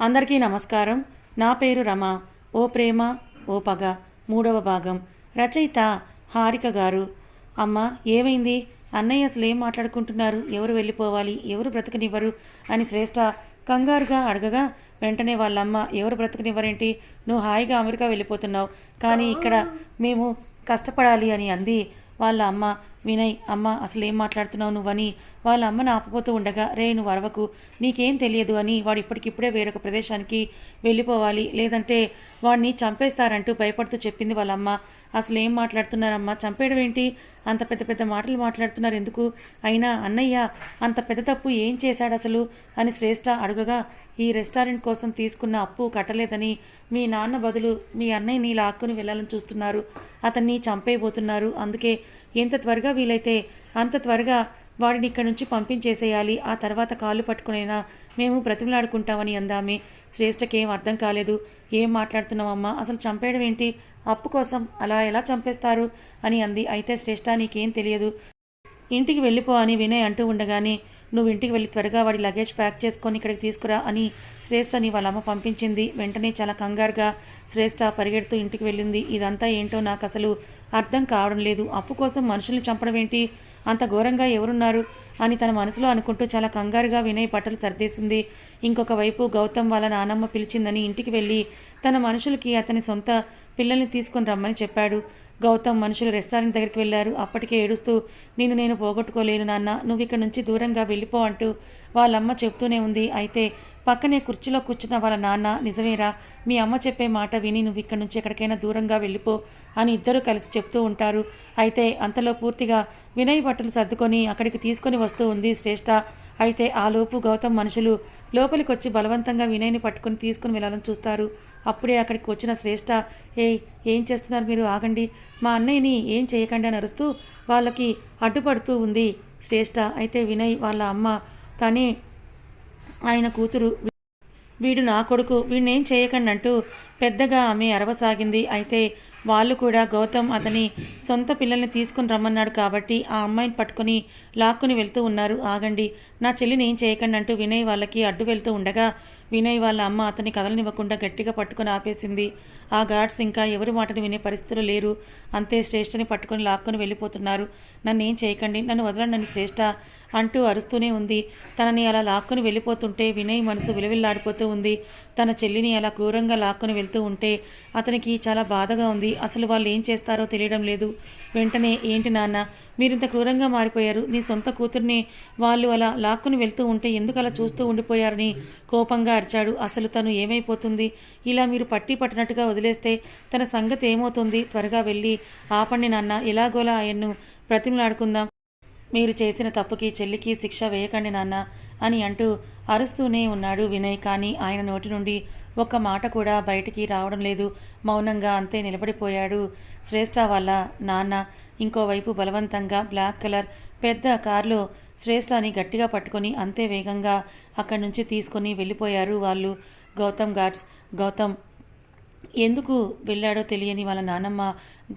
అందరికీ నమస్కారం. నా పేరు రమ. ఓ ప్రేమ ఓ పగ. మూడవ భాగం. రచయిత హారిక గారు. అమ్మ ఏమైంది? అన్నయ్య అసలు ఏం మాట్లాడుకుంటున్నారు? ఎవరు వెళ్ళిపోవాలి? ఎవరు బ్రతకనివ్వరు? అని శ్రేష్ఠ కంగారుగా అడగగా వెంటనే వాళ్ళమ్మ ఎవరు బ్రతకనివ్వరేంటి? నువ్వు హాయిగా అమెరికా వెళ్ళిపోతున్నావు. కానీ ఇక్కడ మేము కష్టపడాలి అని అంది వాళ్ళ అమ్మ వినయ్ అమ్మ అసలు ఏం మాట్లాడుతున్నావు నువ్వని? వాళ్ళ అమ్మను ఆపుకోతూ ఉండగా రే నువ్వు అరవకు. నీకేం తెలియదు అని వాడు ఇప్పటికిప్పుడే వేరొక ప్రదేశానికి వెళ్ళిపోవాలి. లేదంటే వాడిని చంపేస్తారంటూ భయపడుతూ చెప్పింది వాళ్ళమ్మ అసలు ఏం మాట్లాడుతున్నారమ్మా? చంపేయడం ఏంటి అంత పెద్ద పెద్ద మాటలు మాట్లాడుతున్నారు ఎందుకు? అయినా అన్నయ్య అంత పెద్ద తప్పు ఏం చేశాడు అసలు అని శ్రేష్ఠ అడుగగా ఈ రెస్టారెంట్ కోసం తీసుకున్న అప్పు కట్టలేదని మీ నాన్న బదులు మీ అన్నయ్యని లాక్కుని వెళ్ళాలని చూస్తున్నారు. అతన్ని చంపేయబోతున్నారు. అందుకే ఎంత త్వరగా వీలైతే అంత త్వరగా వాడిని ఇక్కడి నుంచి పంపించేసేయాలి. ఆ తర్వాత కాళ్ళు పట్టుకునైనా మేము బ్రతిమలాడుకుంటామని అందామే. శ్రేష్టకేం అర్థం కాలేదు. ఏం మాట్లాడుతున్నామమ్మా అసలు చంపేయడం ఏంటి? అప్పు కోసం అలా ఎలా చంపేస్తారు? అని అంది. అయితే శ్రేష్ట నీకేం తెలియదు. ఇంటికి వెళ్ళిపో అని వినయ్ అంటూ ఉండగానే నువ్వు ఇంటికి వెళ్ళి త్వరగా వాడి లగేజ్ ప్యాక్ చేసుకొని ఇక్కడికి తీసుకురా అని శ్రేష్ఠని వాళ్ళ అమ్మ పంపించింది. వెంటనే చాలా కంగారుగా శ్రేష్ఠ పరిగెడుతూ ఇంటికి వెళ్ళింది. ఇదంతా ఏంటో నాకు అసలు అర్థం కావడం లేదు. అప్పు కోసం మనుషుల్ని చంపడం ఏంటి? అంత ఘోరంగా ఎవరున్నారు? అని తన మనసులో అనుకుంటూ చాలా కంగారుగా వినయ్ బట్టలు సర్దేసింది. ఇంకొక వైపు గౌతమ్ వాళ్ళ నానమ్మ పిలిచిందని ఇంటికి వెళ్ళి తన మనుషులకి అతని సొంత పిల్లల్ని తీసుకొని రమ్మని చెప్పాడు. గౌతమ్ మనుషులు రెస్టారెంట్ దగ్గరికి వెళ్ళారు. అప్పటికే ఏడుస్తూ నేను నేను పోగొట్టుకోలేను నాన్న. నువ్వు ఇక్కడ నుంచి దూరంగా వెళ్ళిపో అంటూ వాళ్ళమ్మ చెప్తూనే ఉంది. అయితే పక్కనే కుర్చీలో కూర్చున్న వాళ్ళ నాన్న నిజమేరా మీ అమ్మ చెప్పే మాట విని నువ్వు ఇక్కడ నుంచి ఎక్కడికైనా దూరంగా వెళ్ళిపో అని ఇద్దరు కలిసి చెప్తూ ఉంటారు. అయితే అంతలో పూర్తిగా వినయ్ బట్టలు సర్దుకొని అక్కడికి తీసుకొని వస్తూ ఉంది శ్రేష్ఠ అయితే ఆలోపు గౌతమ్ మనుషులు లోపలికి వచ్చి బలవంతంగా వినయ్ని పట్టుకొని తీసుకుని వెళ్ళాలని చూస్తారు. అప్పుడే అక్కడికి వచ్చిన శ్రేష్ఠ ఏ ఏం చేస్తున్నారు మీరు? ఆగండి. మా అన్నయ్యని ఏం చేయకండి అని అరుస్తూ వాళ్ళకి అడ్డుపడుతూ ఉంది శ్రేష్ఠ అయితే వినయ్ వాళ్ళ అమ్మ తనే ఆయన కూతురు. వీడు నా కొడుకు. వీడినేం చేయకండి అంటూ పెద్దగా ఆమె అరవసాగింది. అయితే వాళ్ళు కూడా గౌతమ్ అతని సొంత పిల్లల్ని తీసుకుని రమ్మన్నాడు కాబట్టి ఆ అమ్మాయిని పట్టుకొని లాక్కుని వెళ్తూ ఉన్నారు. ఆగండి నా చెల్లిని ఏం చేయకండి అంటూ వినయ్ వాళ్ళకి అడ్డు వెళ్తూ ఉండగా వినయ్ వాళ్ళ అమ్మ అతని కదలనివ్వకుండా గట్టిగా పట్టుకొని ఆపేసింది. ఆ గార్డ్స్ ఇంకా ఎవరి మాటను వినే పరిస్థితులు లేరు. అంతే శ్రేష్ఠని పట్టుకొని లాక్కొని వెళ్ళిపోతున్నారు. నన్ను ఏం చేయకండి నన్ను వదలండి నన్ను శ్రేష్ఠ అంటూ అరుస్తూనే ఉంది. తనని అలా లాక్కొని వెళ్ళిపోతుంటే వినయ్ మనసు విలవిల్లాడిపోతూ ఉంది. తన చెల్లిని అలా క్రూరంగా లాక్కొని వెళ్తూ ఉంటే అతనికి చాలా బాధగా ఉంది. అసలు వాళ్ళు ఏం చేస్తారో తెలియడం లేదు. వెంటనే ఏంటి నాన్న మీరింత క్రూరంగా మారిపోయారు. నీ సొంత కూతుర్ని వాళ్ళు అలా లాక్కుని వెళ్తూ ఉంటే ఎందుకు అలా చూస్తూ ఉండిపోయారని కోపంగా అరిచాడు. అసలు తను ఏమైపోతుంది? ఇలా మీరు పట్టి పట్టినట్టుగా వదిలేస్తే తన సంగతి ఏమవుతుంది? త్వరగా వెళ్ళి ఆపండి నాన్న. ఎలాగోలా ఆయన్ను ప్రతిమలాడుకుందాం మీరు చేసిన తప్పుకి చెల్లికి శిక్ష వేయకండి నాన్న అని అంటూ అరుస్తూనే ఉన్నాడు వినయ్. కానీ ఆయన నోటి నుండి ఒక్క మాట కూడా బయటికి రావడం లేదు. మౌనంగా అంతే నిలబడిపోయాడు శ్రేష్ఠ వాళ్ళ నాన్న. ఇంకోవైపు బలవంతంగా బ్లాక్ కలర్ పెద్ద కారులో శ్రేష్ఠాని గట్టిగా పట్టుకొని అంతే వేగంగా అక్కడి నుంచి తీసుకొని వెళ్ళిపోయారు వాళ్ళు. గౌతమ్ ఘాట్స్ గౌతమ్ ఎందుకు వెళ్ళాడో తెలియని వాళ్ళ నానమ్మ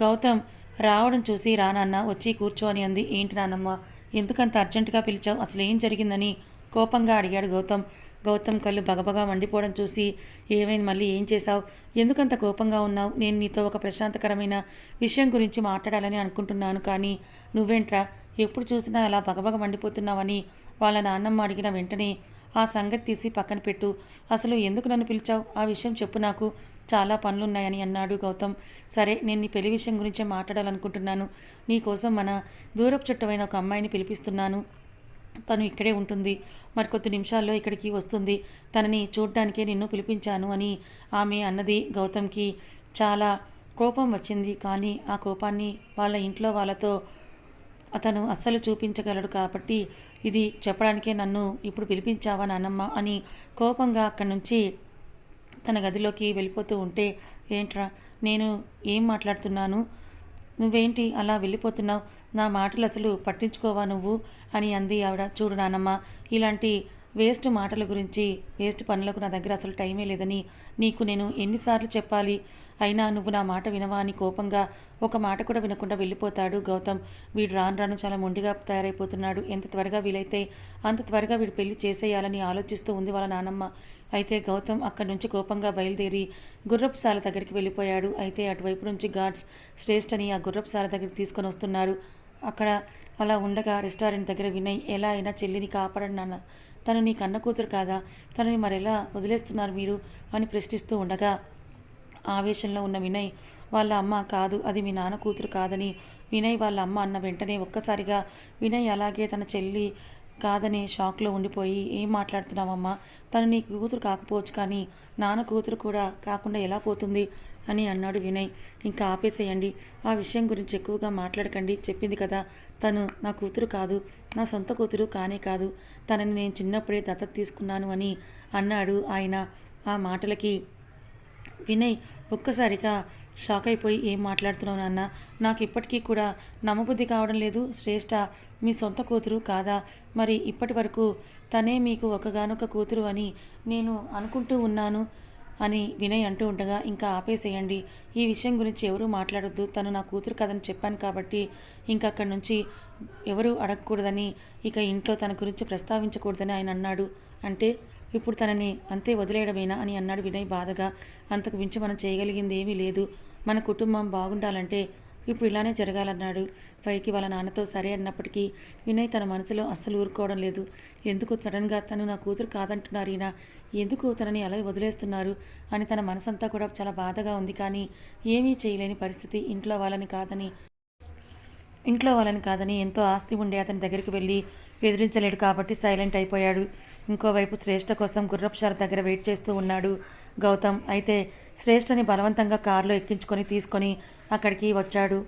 గౌతమ్ రావడం చూసి రానాన్న వచ్చి కూర్చో అని అంది. ఏంటి నానమ్మ ఎందుకంత అర్జెంటుగా పిలిచావు? అసలు ఏం జరిగిందని? కోపంగా అడిగాడు గౌతమ్. గౌతమ్ కళ్ళు బగబగా మండిపోవడం చూసి ఏమైంది మళ్ళీ? ఏం చేశావు? ఎందుకంత కోపంగా ఉన్నావు? నేను నీతో ఒక ప్రశాంతకరమైన విషయం గురించి మాట్లాడాలని అనుకుంటున్నాను కానీ నువ్వేంట్రా? ఎప్పుడు చూసినా అలా బగబగ మండిపోతున్నావని వాళ్ళ నాన్నమ్మ అడిగిన వెంటనే ఆ సంగతి తీసి పక్కన పెట్టు. అసలు ఎందుకు నన్ను పిలిచావు? ఆ విషయం చెప్పు నాకు. చాలా పనులున్నాయని అన్నాడు గౌతమ్. సరే నేను నీ పెళ్ళి విషయం గురించే మాట్లాడాలనుకుంటున్నాను. నీకోసం మన దూరపు చుట్టమైన ఒక అమ్మాయిని పిలిపిస్తున్నాను. తను ఇక్కడే ఉంటుంది. మరి కొద్ది నిమిషాల్లో ఇక్కడికి వస్తుంది. తనని చూడ్డానికే నిన్ను పిలిపించాను అని ఆమె అన్నది గౌతమ్కి చాలా కోపం వచ్చింది. కానీ ఆ కోపాన్ని వాళ్ళ ఇంట్లో వాళ్ళతో అతను అస్సలు చూపించగలడు కాబట్టి ఇది చెప్పడానికే నన్ను ఇప్పుడు పిలిపించావా నాన్నమ్మ అని కోపంగా అక్కడి నుంచి తన గదిలోకి వెళ్ళిపోతూ ఉంటే ఏంట్రా నేను ఏం మాట్లాడుతున్నాను? నువ్వేంటి అలా వెళ్ళిపోతున్నావు? నా మాటలు అసలు పట్టించుకోవా నువ్వు? అని అంది ఆవిడ. చూడు నానమ్మ ఇలాంటి వేస్ట్ మాటల గురించి వేస్ట్ పనులకు నా దగ్గర అసలు టైమే లేదని నీకు నేను ఎన్నిసార్లు చెప్పాలి. అయినా నువ్వు నా మాట వినవా? అని కోపంగా ఒక మాట కూడా వినకుండా వెళ్ళిపోతాడు గౌతమ్. వీడు రాను రాను చాలా మొండిగా తయారైపోతున్నాడు. ఎంత త్వరగా వీలైతే అంత త్వరగా వీడు పెళ్ళి చేసేయాలని ఆలోచిస్తూ ఉంది వాళ్ళ నానమ్మ. అయితే గౌతమ్ అక్కడి నుంచి కోపంగా బయలుదేరి గుర్రపుశాల దగ్గరికి వెళ్ళిపోయాడు. అయితే అటువైపు నుంచి గార్డ్స్ శ్రేష్ఠని ఆ గుర్రపుశాల దగ్గరికి తీసుకొని వస్తున్నారు. అక్కడ అలా ఉండగా రెస్టారెంట్ దగ్గర వినయ్ ఎలా అయినా చెల్లిని కాపాడండి నాన్న. తను నీ కన్న కూతురు కాదా? తనని మరెలా వదిలేస్తున్నారు మీరు? అని ప్రశ్నిస్తూ ఉండగా ఆవేశంలో ఉన్న వినయ్ వాళ్ళ అమ్మ కాదు అది మీ నాన్న కూతురు కాదని. వినయ్ వాళ్ళ అమ్మ అన్న వెంటనే ఒక్కసారిగా వినయ్ అలాగే తన చెల్లి కాదని షాక్లో ఉండిపోయి ఏం మాట్లాడుతున్నావమ్మా? తను నీ కూతురు కాకపోవచ్చు కానీ నాన్న కూతురు కూడా కాకుండా ఎలా పోతుంది? అని అన్నాడు వినయ్. ఇంకా ఆపేసేయండి. ఆ విషయం గురించి ఎక్కువగా మాట్లాడకండి. చెప్పింది కదా తను నా కూతురు కాదు. నా సొంత కూతురు కానే కాదు. తనని నేను చిన్నప్పుడే దత్తత తీసుకున్నాను అని అన్నాడు ఆయన. ఆ మాటలకి వినయ్ ఒక్కసారిగా షాక్ అయిపోయి ఏం మాట్లాడుతున్నావు నాన్న? నాకు ఇప్పటికీ కూడా నమ్మబుద్ధి కావడం లేదు. శ్రేష్ఠ మీ సొంత కూతురు కాదా? మరి ఇప్పటి వరకు తనే మీకు ఒకగానొక కూతురు అని నేను అనుకుంటూ ఉన్నాను అని వినయ్ అంటూ ఉండగా ఇంకా ఆపేసేయండి. ఈ విషయం గురించి ఎవరూ మాట్లాడొద్దు. తను నా కూతురు కదని చెప్పాను కాబట్టి ఇంకా అక్కడి నుంచి ఎవరూ అడగకూడదని ఇక ఇంట్లో తన గురించి ప్రస్తావించకూడదని ఆయన అన్నాడు. అంటే ఇప్పుడు తనని అంతే వదిలేయడమేనా అని అన్నాడు వినయ్ బాధగా. అంతకు మించి మనం చేయగలిగింది ఏమీ లేదు. మన కుటుంబం బాగుండాలంటే ఇప్పుడు ఇలానే జరగాలన్నాడు. పైకి వాళ్ళ నాన్నతో సరే అన్నప్పటికీ వినయ్ తన మనసులో అస్సలు ఊరుకోవడం లేదు. ఎందుకు సడన్గా తను నా కూతురు కాదంటున్నారు ఈయన. ఎందుకు తనని అలా వదిలేస్తున్నారు అని తన మనసంతా కూడా చాలా బాధగా ఉంది. కానీ ఏమీ చేయలేని పరిస్థితి ఇంట్లో వాళ్ళని కాదని ఇంట్లో వాళ్ళని కాదని ఎంతో ఆస్తి ఉండే అతని దగ్గరికి వెళ్ళి ఎదిరించలేడు కాబట్టి సైలెంట్ అయిపోయాడు. ఇంకోవైపు శ్రేష్ఠ కోసం గుర్రపుషార దగ్గర వెయిట్ చేస్తూ ఉన్నాడు గౌతమ్. అయితే శ్రేష్ఠని బలవంతంగా కారులో ఎక్కించుకొని తీసుకొని అక్కడికి వచ్చాడు.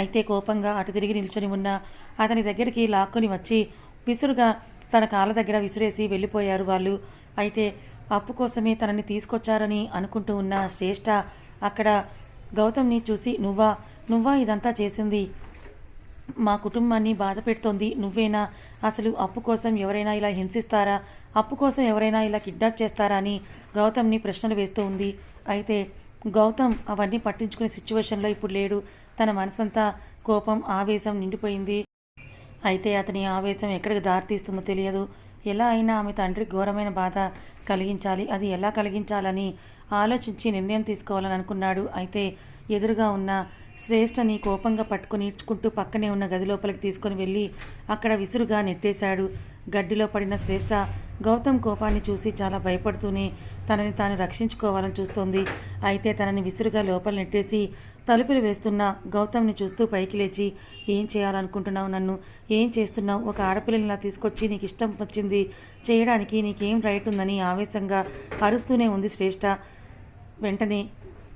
అయితే కోపంగా అటు తిరిగి నిల్చొని ఉన్న అతని దగ్గరికి లాక్కొని వచ్చి విసురుగా తన కాళ్ళ దగ్గర విసిరేసి వెళ్ళిపోయారు వాళ్ళు. అయితే అప్పు కోసమే తనని తీసుకొచ్చారని అనుకుంటూ ఉన్న శ్రేష్ఠ అక్కడ గౌతమ్ని చూసి నువ్వా? నువ్వా? ఇదంతా చేసింది? మా కుటుంబాన్ని బాధ పెడుతోంది. నువ్వేనా? అసలు అప్పు కోసం ఎవరైనా ఇలా హింసిస్తారా? అప్పు కోసం ఎవరైనా ఇలా కిడ్నాప్ చేస్తారా అని గౌతమ్ని ప్రశ్నలు వేస్తూ ఉంది. అయితే గౌతమ్ అవన్నీ పట్టించుకునే సిచ్యువేషన్లో ఇప్పుడు లేడు. తన మనసంతా కోపం ఆవేశం నిండిపోయింది. అయితే అతని ఆవేశం ఎక్కడికి దారితీస్తుందో తెలియదు. ఎలా అయినా ఆమె తండ్రి ఘోరమైన బాధ కలిగించాలి. అది ఎలా కలిగించాలని ఆలోచించి నిర్ణయం తీసుకోవాలని అనుకున్నాడు. అయితే ఎదురుగా ఉన్న శ్రేష్ఠని కోపంగా పట్టుకొని ఈడ్చుకుంటూ పక్కనే ఉన్న గది లోపలికి తీసుకొని వెళ్ళి అక్కడ విసురుగా నెట్టేశాడు. గడ్డిలో పడిన శ్రేష్ఠ గౌతమ్ కోపాన్ని చూసి చాలా భయపడుతూనే తనని తాను రక్షించుకోవాలని చూస్తోంది. అయితే తనని విసురుగా లోపల నెట్టేసి తలుపులు వేస్తున్న గౌతమ్ని చూస్తూ పైకి లేచి ఏం చేయాలనుకుంటున్నావు నన్ను? ఏం చేస్తున్నావు? ఒక ఆడపిల్లని ఇలా తీసుకొచ్చి నీకు ఇష్టం వచ్చింది. చేయడానికి నీకేం రైట్ ఉందని ఆవేశంగా అరుస్తూనే ఉంది శ్రేష్ఠ వెంటనే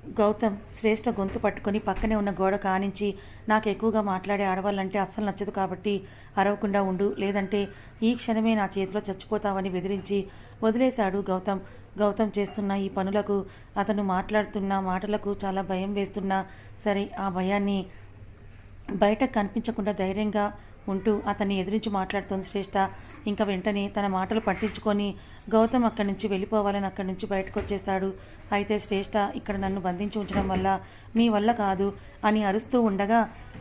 గౌతమ్ శ్రేష్ఠ గొంతు పట్టుకొని పక్కనే ఉన్న గోడ కానించి నాకు ఎక్కువగా మాట్లాడే ఆడవాళ్ళంటే అస్సలు నచ్చదు కాబట్టి అరవకుండా ఉండు లేదంటే ఈ క్షణమే నా చేతిలో చచ్చిపోతావని బెదిరించి వదిలేశాడు గౌతమ్. గౌతమ్ చేస్తున్న ఈ పనులకు అతను మాట్లాడుతున్న మాటలకు చాలా భయం వేస్తున్నా సరే ఆ భయాన్ని బయట కనిపించకుండా ధైర్యంగా ఉంటూ అతన్ని ఎదిరించి మాట్లాడుతోంది శ్రేష్ఠ. ఇంకా వెంటనే తన మాటలు పట్టించుకొని గౌతమ్ అక్కడి నుంచి వెళ్ళిపోవాలని అక్కడి నుంచి బయటకు వచ్చేస్తాడు. అయితే శ్రేష్ఠ ఇక్కడ నన్ను బంధించి ఉంచడం వల్ల మీ వల్ల కాదు అని అరుస్తూ ఉండగా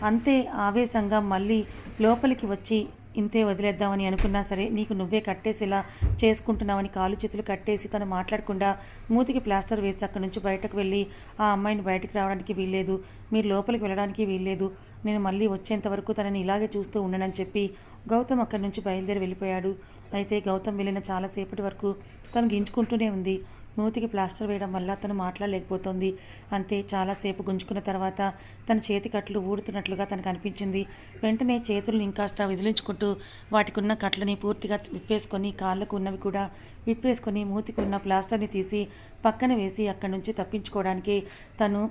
అంతే ఆవేశంగా మళ్ళీ లోపలికి వచ్చి ఇంతే వదిలేద్దామని అనుకున్నా సరే నీకు నువ్వే కట్టేసేలా చేసుకుంటున్నావని కాలు చేతులు కట్టేసి తను మాట్లాడకుండా మూతికి ప్లాస్టర్ వేసి అక్కడి నుంచి బయటకు వెళ్ళి ఆ అమ్మాయిని బయటకు రావడానికి వీల్లేదు. మీరు లోపలికి వెళ్ళడానికి వీల్లేదు. నేను మళ్ళీ వచ్చేంత వరకు తనని ఇలాగే చూస్తూ ఉండనని చెప్పి గౌతమ్ అక్కడి నుంచి బయలుదేరి వెళ్ళిపోయాడు. అయితే గౌతమ్ వెళ్ళిన చాలాసేపటి వరకు తను గింజుకుంటూనే ఉంది. మూతికి ప్లాస్టర్ వేయడం వల్ల తను మాట్లాడలేకపోతుంది. అంతే చాలాసేపు గుంజుకున్న తర్వాత తన చేతి కట్లు ఊడుతున్నట్లుగా తనకు అనిపించింది. వెంటనే చేతులను ఇంకాస్త విదిలించుకుంటూ వాటికి ఉన్న కట్లని పూర్తిగా విప్పేసుకొని కాళ్ళకు ఉన్నవి కూడా విప్పేసుకొని మూతికి ఉన్న ప్లాస్టర్ని తీసి పక్కన వేసి అక్కడి నుంచి తప్పించుకోవడానికి తను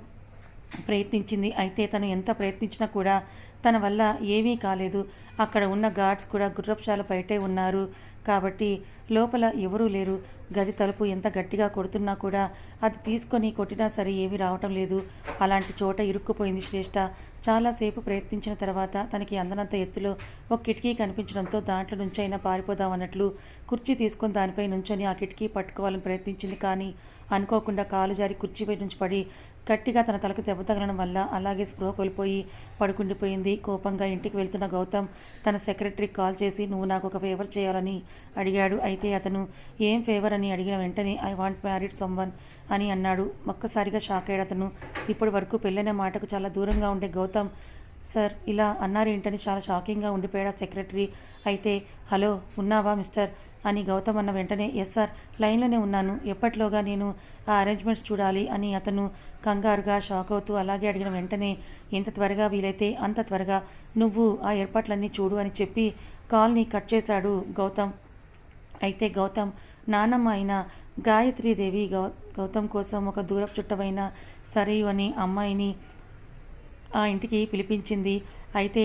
ప్రయత్నించింది. అయితే తను ఎంత ప్రయత్నించినా కూడా తన వల్ల ఏమీ కాలేదు. అక్కడ ఉన్న గార్డ్స్ కూడా గుర్రపుశాల బయటే ఉన్నారు. కాబట్టి లోపల ఎవరూ లేరు. గది తలుపు ఎంత గట్టిగా కొడుతున్నా కూడా అది తీసుకొని కొట్టినా సరే ఏమీ రావటం లేదు. అలాంటి చోట ఇరుక్కుపోయింది శ్రేష్ఠ చాలాసేపు ప్రయత్నించిన తర్వాత తనకి అందనంత ఎత్తులో ఒక కిటికీ కనిపించడంతో దాంట్లో నుంచైనా పారిపోదామన్నట్లు కుర్చీ తీసుకొని దానిపై నుంచొని ఆ కిటికీ పట్టుకోవాలని ప్రయత్నించింది కానీ అనుకోకుండా కాలు జారి కుర్చీపై నుంచి పడి గట్టిగా తన తలకు దెబ్బ తగలడం వల్ల అలాగే స్పృహ కోల్పోయి పడుకుండిపోయింది. కోపంగా ఇంటికి వెళ్తున్న గౌతమ్ తన సెక్రటరీకి కాల్ చేసి నువ్వు నాకు ఒక ఫేవర్ చేయాలని అడిగాడు. అయితే అతను ఏం ఫేవర్ అని అడిగిన వెంటనే ఐ వాంట్ మ్యారీడ్ సమ్వన్ అని అన్నాడు. ఒక్కసారిగా షాక్ అయ్యాడు అతను. ఇప్పటి వరకు పెళ్ళైన మాటకు చాలా దూరంగా ఉండే గౌతమ్ సార్ ఇలా అన్నారేంటని చాలా షాకింగ్గా ఉండిపోయాడు ఆ సెక్రటరీ. అయితే హలో ఉన్నావా మిస్టర్? అని గౌతమ్ అన్న వెంటనే ఎస్ సార్ లైన్లోనే ఉన్నాను. ఎప్పట్లోగా నేను ఆ అరేంజ్మెంట్స్ చూడాలి? అని అతను కంగారుగా షాక్ అవుతూ అలాగే అడిగిన వెంటనే ఎంత త్వరగా వీలైతే అంత త్వరగా నువ్వు ఆ ఏర్పాట్లన్నీ చూడు అని చెప్పి కాల్ని కట్ చేశాడు గౌతమ్. అయితే గౌతమ్ నానమ్మ అయిన గాయత్రీదేవి గౌ గౌతమ్ కోసం ఒక దూరపు చుట్టమైన సరేయు అనే అమ్మాయిని ఆ ఇంటికి పిలిపించింది. అయితే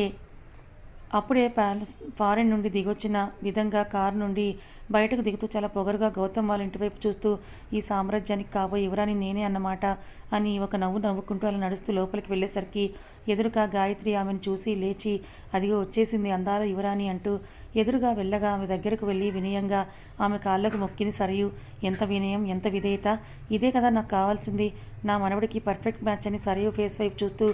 అప్పుడే ప్యాలెస్ ఫారెన్ నుండి దిగొచ్చిన విధంగా కారు నుండి బయటకు దిగుతూ చాలా పొగరుగా గౌతమ్ వాళ్ళ ఇంటి వైపు చూస్తూ ఈ సామ్రాజ్యానికి కాబోయే యువరాని నేనే అన్నమాట అని ఒక నవ్వు నవ్వుకుంటూ అలా నడుస్తూ లోపలికి వెళ్ళేసరికి ఎదురుగా గాయత్రి ఆమెను చూసి లేచి అదిగో వచ్చేసింది అందాల యువరాణి అంటూ ఎదురుగా వెళ్ళగా ఆమె దగ్గరకు వెళ్ళి వినయంగా ఆమె కాళ్ళకు మొక్కింది సరియు. ఎంత వినయం ఎంత విధేయత. ఇదే కదా నాకు కావాల్సింది. నా మనవడికి పర్ఫెక్ట్ మ్యాచ్ అని సరియు ఫేస్ వైపు చూస్తూ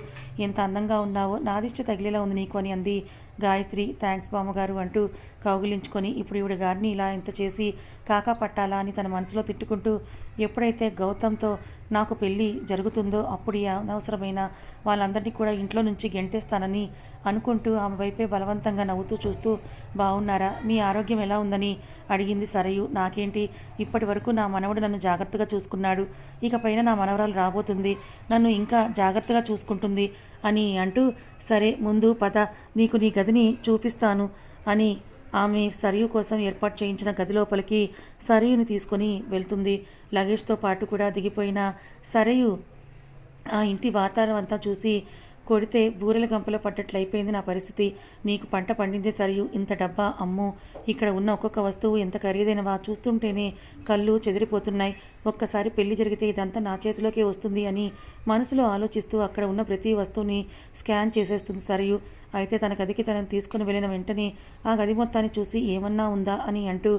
ఎంత అందంగా ఉన్నావో నాదిష్ట తగిలేలా ఉంది నీకు అని అంది గాయత్రి. థ్యాంక్స్ బామ్మగారు అంటూ కౌగిలించుకొని ఇప్పుడు ఈవిడ గారిని ఇలా ఇంత చేసి కాకా పట్టాలా అని తన మనసులో తిట్టుకుంటూ ఎప్పుడైతే గౌతమ్తో నాకు పెళ్ళి జరుగుతుందో అప్పుడు అనవసరమైన వాళ్ళందరినీ కూడా ఇంట్లో నుంచి గెంటేస్తానని అనుకుంటూ ఆమె వైపే బలవంతంగా నవ్వుతూ చూస్తూ బాగున్నారా మీ ఆరోగ్యం ఎలా ఉందని అడిగింది సరయు. నాకేంటి? ఇప్పటి వరకు నా మనవడు నన్ను జాగ్రత్తగా చూసుకున్నాడు. ఇక పైన నా మనవరాలు రాబోతుంది. నన్ను ఇంకా జాగ్రత్తగా చూసుకుంటుంది అని అంటూ సరే ముందు పద. నీకు నీ గదిని చూపిస్తాను అని ఆమె సరియు కోసం ఏర్పాటు చేయించిన గది లోపలికి సరయుని తీసుకొని వెళ్తుంది. లగేజ్తో పాటు కూడా దిగిపోయిన సరయు ఆ ఇంటి వాతావరణం అంతా చూసి కొడితే బూరెల గంపలో పడ్డట్లు అయిపోయింది నా పరిస్థితి. నీకు పంట పండిందే సరియు ఇంత డబ్బా అమ్ము! ఇక్కడ ఉన్న ఒక్కొక్క వస్తువు ఎంత ఖరీదైనవా? చూస్తుంటేనే కళ్ళు చెదిరిపోతున్నాయి. ఒక్కసారి పెళ్ళి జరిగితే ఇదంతా నా చేతిలోకే వస్తుంది అని మనసులో ఆలోచిస్తూ అక్కడ ఉన్న ప్రతి వస్తువుని స్కాన్ చేసేస్తుంది సరియు. అయితే తన గదికి తనని తీసుకుని వెళ్ళిన వెంటనే ఆ గది మొత్తాన్ని చూసి ఏమన్నా ఉందా అని అంటూ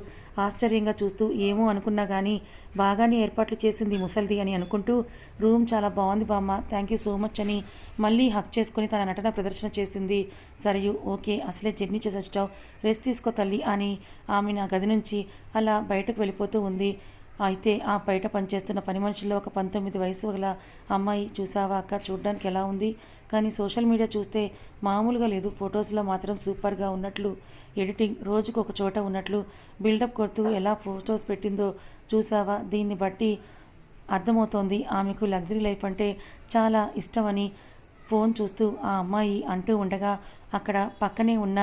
ఆశ్చర్యంగా చూస్తూ ఏమో అనుకున్నా కానీ బాగానే ఏర్పాట్లు చేసింది ముసల్ది అని అనుకుంటూ రూమ్ చాలా బాగుంది బామ్మ థ్యాంక్ యూ సో మచ్ అని మళ్ళీ హక్ చేసుకుని తన నటన ప్రదర్శన చేసింది. సరియు ఓకే అసలే జర్నీ చేసి వచ్చావు రెస్ట్ తీసుకో తల్లి అని ఆమె నా గది నుంచి అలా బయటకు వెళ్ళిపోతూ ఉంది. అయితే ఆ బయట పనిచేస్తున్న పని మనుషుల్లో ఒక పంతొమ్మిది వయసు గల అమ్మాయి చూసావా అక్క చూడడానికి ఎలా ఉంది? కానీ సోషల్ మీడియా చూస్తే మామూలుగా లేదు. ఫొటోస్లో మాత్రం సూపర్గా ఉన్నట్లు ఎడిటింగ్ రోజుకు ఒక చోట ఉన్నట్లు బిల్డప్ కొడుతూ ఎలా ఫొటోస్ పెట్టిందో చూసావా? దీన్ని బట్టి అర్థమవుతోంది. ఆమెకు లగ్జరీ లైఫ్ అంటే చాలా ఇష్టమని ఫోన్ చూస్తూ ఆ అమ్మాయి అంటూ ఉండగా అక్కడ పక్కనే ఉన్న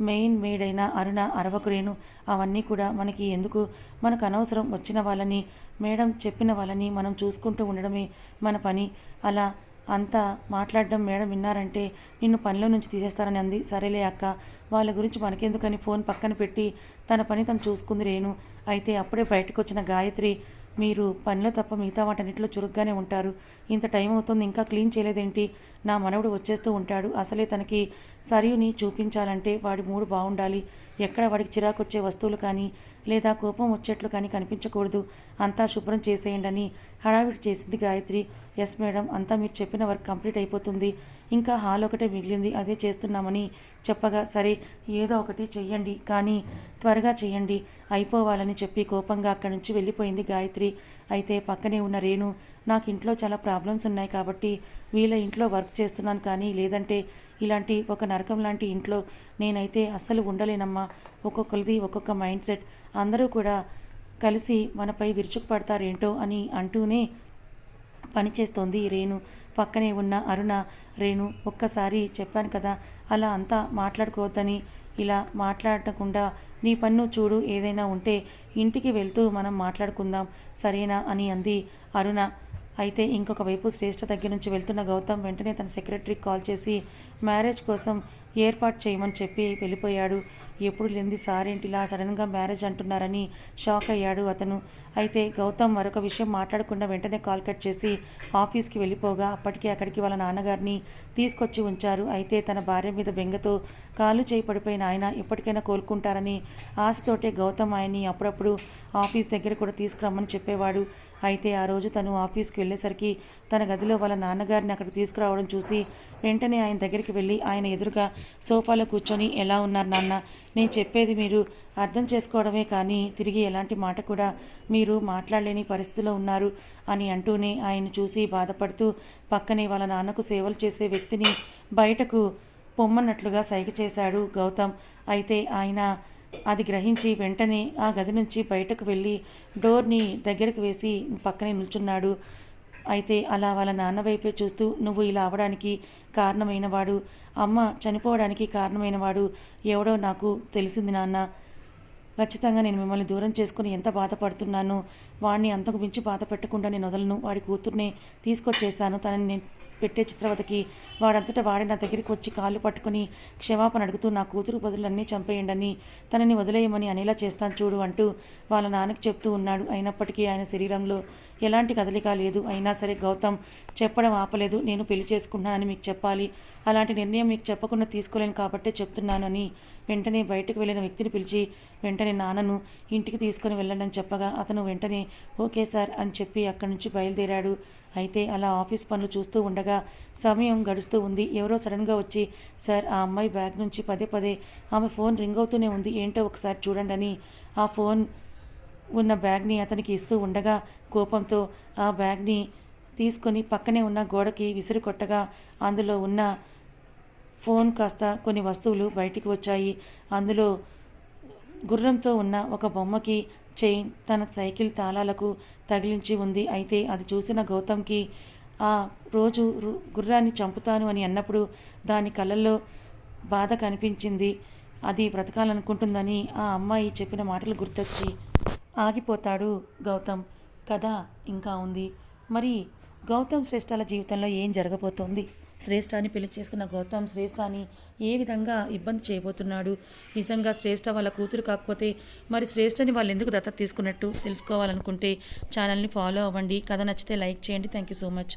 మెయిన్ మేడ్ అయిన అరుణ అరవకురేను అవన్నీ కూడా మనకి ఎందుకు? మనకు అనవసరం వచ్చిన వాళ్ళని మేడం చెప్పిన వాళ్ళని మనం చూసుకుంటూ ఉండడమే మన పని. అలా అంతా మాట్లాడడం మేడం విన్నారంటే నిన్ను పనిలో నుంచి తీసేస్తారని అంది. సరేలే అక్క వాళ్ళ గురించి మనకెందుకని ఫోన్ పక్కన పెట్టి తన పని తను చూసుకుంది రేణు. అయితే అప్పుడే బయటకు వచ్చిన గాయత్రి మీరు పనిలో తప్ప మిగతా వాటన్నిటిలో చురుగ్గానే ఉంటారు. ఇంత టైం అవుతుంది ఇంకా క్లీన్ చేయలేదేంటి? నా మనవడు వచ్చేస్తూ ఉంటాడు. అసలే తనకి సరియుని చూపించాలంటే వాడి మూడు బాగుండాలి ఎక్కడ వాడికి చిరాకు వచ్చే వస్తువులు కానీ లేదా కోపం వచ్చేట్లు కానీ కనిపించకూడదు. అంతా శుభ్రం చేసేయండి అని హడావిడి చేసింది గాయత్రి. ఎస్ మేడం అంతా మీరు చెప్పిన వర్క్ కంప్లీట్ అయిపోతుంది. ఇంకా హాల్ ఒకటే మిగిలింది అదే చేస్తున్నామని చెప్పగా సరే ఏదో ఒకటి చెయ్యండి. కానీ త్వరగా చెయ్యండి అయిపోవాలని చెప్పి కోపంగా అక్కడి నుంచి వెళ్ళిపోయింది గాయత్రి. అయితే పక్కనే ఉన్న రేణు నాకు ఇంట్లో చాలా ప్రాబ్లమ్స్ ఉన్నాయి కాబట్టి వీళ్ళ ఇంట్లో వర్క్ చేస్తున్నాను కానీ లేదంటే ఇలాంటి ఒక నరకం లాంటి ఇంట్లో నేనైతే అస్సలు ఉండలేనమ్మా. ఒక్కొక్కరిది ఒక్కొక్క మైండ్ సెట్. అందరూ కూడా కలిసి మనపై విరుచుకుపడతారేంటో అని అంటూనే పనిచేస్తోంది రేణు. పక్కనే ఉన్న అరుణ రేణు ఒక్కసారి చెప్పాను కదా అలా అంతా మాట్లాడుకోవద్దని ఇలా మాట్లాడకుండా నీ పన్ను చూడు ఏదైనా ఉంటే ఇంటికి వెళ్తూ మనం మాట్లాడుకుందాం సరేనా? అని అంది అరుణ. అయితే ఇంకొక వైపు శ్రేష్ఠ దగ్గర నుంచి వెళ్తున్న గౌతమ్ వెంటనే తన సెక్రటరీకి కాల్ చేసి మ్యారేజ్ కోసం ఏర్పాటు చేయమని చెప్పి వెళ్ళిపోయాడు. ఎప్పుడు లేనిది సార్ ఏంటి ఇలా సడన్గా మ్యారేజ్ అంటున్నారని షాక్ అయ్యాడు అతను. అయితే గౌతమ్ మరొక విషయం మాట్లాడకుండా వెంటనే కాల్ కట్ చేసి ఆఫీస్కి వెళ్ళిపోగా అప్పటికే అక్కడికి వాళ్ళ నాన్నగారిని తీసుకొచ్చి ఉంచారు. అయితే తన భార్య మీద బెంగతో కాలు చేయి పడిపోయిన ఆయన ఎప్పటికైనా కోలుకుంటారని ఆశతోటే గౌతమ్ ఆయన్ని అప్పుడప్పుడు ఆఫీస్ దగ్గర కూడా తీసుకురమ్మని చెప్పేవాడు. అయితే ఆ రోజు తను ఆఫీస్కి వెళ్ళేసరికి తన గదిలో వాళ్ళ నాన్నగారిని అక్కడ తీసుకురావడం చూసి వెంటనే ఆయన దగ్గరికి వెళ్ళి ఆయన ఎదురుగా సోఫాలో కూర్చొని ఎలా ఉన్నారు నాన్న? నేను చెప్పేది మీరు అర్థం చేసుకోవడమే కానీ తిరిగి ఎలాంటి మాట కూడా మీరు మాట్లాడలేని పరిస్థితిలో ఉన్నారు అని అంటూనే ఆయన చూసి బాధపడుతూ పక్కనే వాళ్ళ నాన్నకు సేవలు చేసే వ్యక్తిని బయటకు పొమ్మన్నట్లుగా సైగ చేశాడు గౌతమ్. అయితే ఆయన అది గ్రహించి వెంటనే ఆ గది నుంచి బయటకు వెళ్ళి డోర్ని దగ్గరకు వేసి పక్కనే నిల్చున్నాడు. అయితే అలా వాళ్ళ నాన్న వైపే చూస్తూ నువ్వు ఇలా అవడానికి కారణమైనవాడు. అమ్మ చనిపోవడానికి కారణమైనవాడు. ఎవడో నాకు తెలిసింది నాన్న. ఖచ్చితంగా నేను మిమ్మల్ని దూరం చేసుకుని ఎంత బాధపడుతున్నాను వాడిని అంతకు మించి బాధ పెట్టకుండా నేను వదలను వాడి కూతుర్నే తీసుకొచ్చేసాను తనని నేను పెట్టే చిత్రవతకి వాడంతటా వాడి నా దగ్గరికి వచ్చి కాళ్ళు పట్టుకుని క్షమాపణ అడుగుతూ నా కూతురు బదులన్నీ చంపేయండి అని తనని వదిలేయమని అనేలా చేస్తాను చూడు అంటూ వాళ్ళ నాన్నకి చెప్తూ ఉన్నాడు. అయినప్పటికీ ఆయన శరీరంలో ఎలాంటి కదలిక లేదు. అయినా సరే గౌతమ్ చెప్పడం ఆపలేదు. నేను పెళ్ళి చేసుకుంటున్నానని మీకు చెప్పాలి. అలాంటి నిర్ణయం మీకు చెప్పకుండా తీసుకోలేను కాబట్టే చెప్తున్నానని వెంటనే బయటకు వెళ్ళిన వ్యక్తిని పిలిచి వెంటనే నాన్నను ఇంటికి తీసుకొని వెళ్ళండి అని చెప్పగా అతను వెంటనే ఓకే సార్ అని చెప్పి అక్కడి నుంచి బయలుదేరాడు. అయితే అలా ఆఫీస్ పనులు చూస్తూ ఉండగా సమయం గడుస్తూ ఉంది. ఎవరో సడన్గా వచ్చి సార్ ఆ అమ్మాయి బ్యాగ్ నుంచి పదే పదే ఆమె ఫోన్ రింగ్ అవుతూనే ఉంది ఏంటో ఒకసారి చూడండి అని ఆ ఫోన్ ఉన్న బ్యాగ్ని అతనికి ఇస్తూ ఉండగా కోపంతో ఆ బ్యాగ్ని తీసుకొని పక్కనే ఉన్న గోడకి విసిరి కొట్టగా అందులో ఉన్న ఫోన్ కాస్త కొన్ని వస్తువులు బయటికి వచ్చాయి. అందులో గుర్రంతో ఉన్న ఒక బొమ్మకి చైన్ తన సైకిల్ తాళాలకు తగిలించి ఉంది. అయితే అది చూసిన గౌతమ్కి ఆ రోజు గుర్రాన్ని చంపుతాను అని అన్నప్పుడు దాని కళ్ళల్లో బాధ కనిపించింది. అది బ్రతకాలనుకుంటుందని ఆ అమ్మాయి చెప్పిన మాటలు గుర్తొచ్చి ఆగిపోతాడు గౌతమ్. కథ ఇంకా ఉంది. మరి గౌతమ్ శ్రేష్ఠాల జీవితంలో ఏం జరగబోతోంది? శ్రేష్ఠాని పెళ్ళి చేసుకున్న గౌతమ్ శ్రేష్ఠాని ఏ విధంగా ఇబ్బంది చేయబోతున్నాడు? నిజంగా శ్రేష్ఠ వాళ్ళ కూతురు కాకపోతే మరి శ్రేష్ఠని వాళ్ళు ఎందుకు దత్తత తీసుకున్నట్టు తెలుసుకోవాలనుకుంటే ఛానల్ని ఫాలో అవ్వండి. కథ నచ్చితే లైక్ చేయండి. Thank you so much.